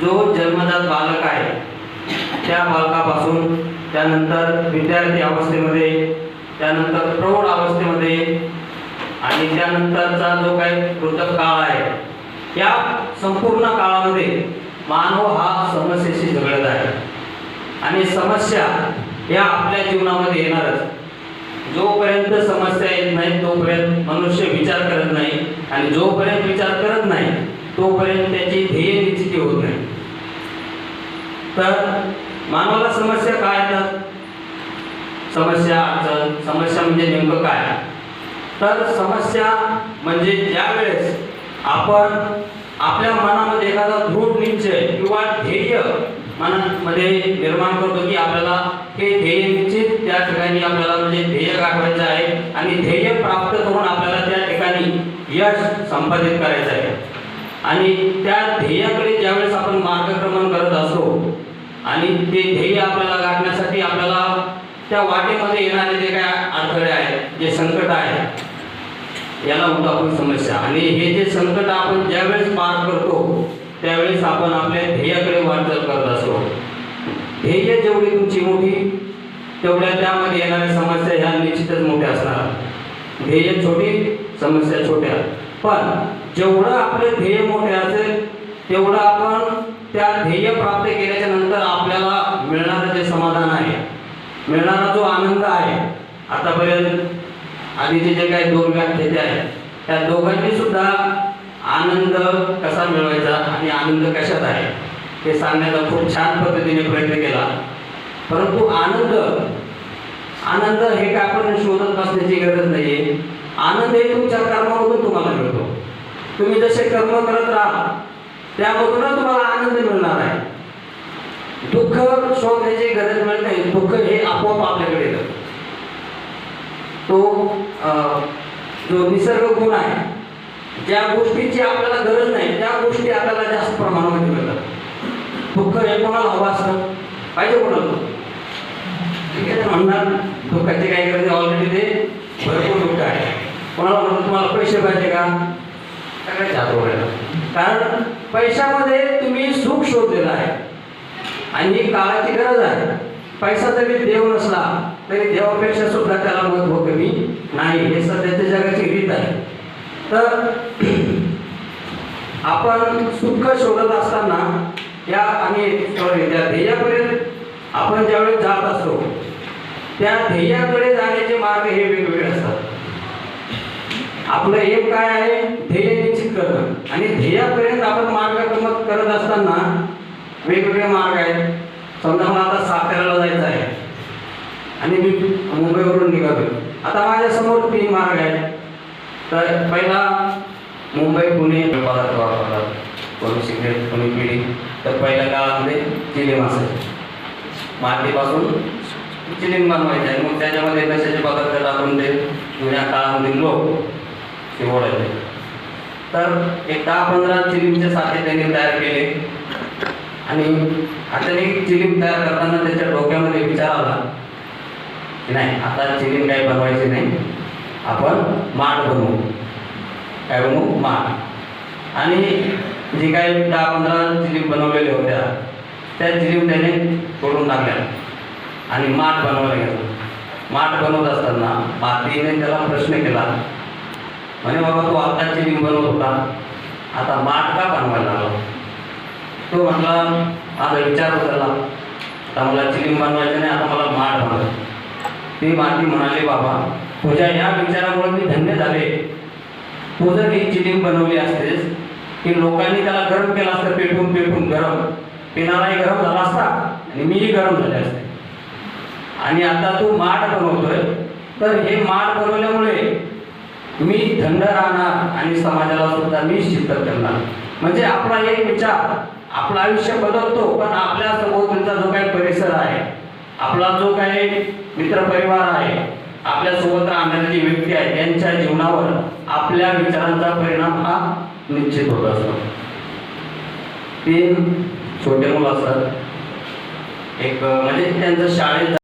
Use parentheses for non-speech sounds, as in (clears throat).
जो जन्मजात बालक आहे त्या बालकापासून त्यानंतर विद्यार्थी अवस्थेमध्ये त्यानंतर प्रौढ अवस्थेमध्ये आणि त्यानंतरचा जो काही कृतक काळ आहे या संपूर्ण काळामध्ये मानव हा समस्येशी झगडत आहे. आणि समस्या या आपल्या जीवनामध्ये येणारच. जोपर्यंत समस्या येत नाही तोपर्यंत मनुष्य विचार करत नाही आणि जोपर्यंत विचार करत नाही तोपर्यंत त्याची ध्येय निश्चिती होत नाही. तर मानवाला समस्या काय येतात समस्या अडचण समस्या म्हणजे नेमकं काय? तर समस्या म्हणजे ज्या वेळेस आपण आपल्या मनामध्ये एखादा दृढ निश्चय किंवा ध्येय मनामध्ये निर्माण करतो की आपल्याला हे ध्येय निश्चित त्या ठिकाणी आपल्याला म्हणजे ध्येय गाठवायचं आहे आणि ध्येय प्राप्त करून आपल्याला त्या ठिकाणी यश संपादित करायचं आहे. आणि त्या ध्येयाकडे ज्यावेळेस आपण मार्गक्रमण करत असतो आणि ते ध्येय आपल्याला गाठण्यासाठी आपल्याला त्या वाटेमध्ये येणारे जे काय अडथळे आहेत जे संकट आहे याला म्हणतो आपण समस्या. आणि हे जे संकट आपण ज्यावेळेस पार करतो त्यावेळेस आपण आपल्या ध्येयाकडे वाटचाल करत असतो. ध्येय जेवढी तुमची मोठी तेवढ्या त्यामध्ये येणाऱ्या समस्या ह्या निश्चितच मोठ्या असणार. ध्येय छोटी समस्या छोट्या. पण जेवढं आपले ध्येय मोठे असेल तेवढं आपण त्या ध्येय प्राप्त केल्याच्यानंतर आपल्याला मिळणारं जे समाधान आहे मिळणारा जो आनंद आहे आतापर्यंत आधीचे जे काही दोन व्याख्याते आहेत त्या दोघांनी सुद्धा आनंद कसा मिळवायचा आणि आनंद कशात आहे हे सांगण्याचा खूप छान पद्धतीने प्रयत्न केला. परंतु आनंद आनंद हे काय आपण शोधत बसण्याची गरज नाहीये. आनंद हे तुमच्या कर्मामधून तुम्हाला मिळतो. तुम्ही जसे कर्म करत राहा त्यामधूनच तुम्हाला आनंद मिळणार आहे. दुःख शोधण्याची गरज मिळत नाही दुःख हे आपोआप आपल्याकडे येतं. तो जो निसर्ग गुण आहे ज्या गोष्टीची आपल्याला गरज नाही त्या गोष्टी आपल्याला जास्त प्रमाणामध्ये मिळतात. दुःख हे कोणाला हवं असतं? पाहिजे कोणाला? ठीक आहे म्हणणार दुःखाची काही गरज ऑलरेडी ते भरपूर दुःख आहे. कोणाला म्हणतात तुम्हाला पैसे पाहिजे का? सगळ्याच्या हात वर कारण पैशामध्ये तुम्ही सुख शोधलेलं आहे. आणि ही काळाची गरज आहे. पैसा जरी देव नसला तरी देवापेक्षा सुद्धा त्याला महत्त्व कमी नाही. हे सध्याच्या जगाची रीत आहे. तर (clears throat) आपण सुख शोधत असताना या आणि त्या ध्येयापर्यंत आपण ज्यावेळेस जात असतो त्या ध्येयाकडे जाण्याचे मार्ग हे वेगवेगळे असतात. आपलं एम काय आहे? ध्येय करणं आणि ध्येयापर्यंत आपण मार्गक्रमण करत असताना वेगवेगळे मार्ग आहेत. समजा मला आता साताऱ्याला जायचं आहे. आणि मी मुंबईवरून निघालो आता माझ्यासमोर तीन मार्ग आहेत. तर पहिला मुंबई पुणे पदार्थ वापरतात. कोणी सिगरेट कोणी पिढी तर पहिल्या काळामध्ये चिलीम असायचे मातीपासून चिलीम बनवायचे. आणि मग त्याच्यामध्ये कशाचे पदार्थ टाकून ते जुन्या काळामधील लोक ते ओढायचे तर एक दहा पंधरा चिलीमचे साठे त्यांनी तयार केले. आणि आता एक चिलीम तयार करताना त्याच्या डोक्यामध्ये विचार आला की नाही आता चिलीम काही बनवायची नाही. आपण माठ बनवू. काय बनवू? माठ. आणि जे काही दहा पंधरा चिलीम बनवलेल्या होत्या त्या चिलीम त्याने तोडून टाकल्या आणि माठ बनवायला गेलो. माठ बनवत असताना मातीने त्याला प्रश्न केला म्हणे बाबा तो आता चिलीम बनवत होता. आता माठ का बनवायला लागला? तो म्हटला आता विचार उचलला आता मला चिलीम बनवायचं नाही आता मला माठ बनवायचं ती माती म्हणाली बाबा तुझ्या या विचारामुळे मी धन्य झाले. तू जर ही चिलीम बनवली असतेस की लोकांनी त्याला गरम केलं असतं पेटून पेटून गरम पिणाराही गरम झाला असता आणि मीही गरम झाले असते. आणि आता तू माठ बनवतोय तर हे माठ बनवल्यामुळे मी थंड राहणार आणि समाजाला सुद्धा मी करणार म्हणजे आपला एक विचार आपलं आयुष्य बदलतो पण आपल्या सभोवतीचा जो काही परिसर आहे आपला जो काही मित्रपरिवार आहे आपल्यासोबत राहणारे जी व्यक्ती आहे त्यांच्या जीवनावर आपल्या विचारांचा परिणाम हा निश्चित होत असतो. तीन छोटे मुलं असतात. एक म्हणजे त्यांचं शाळेत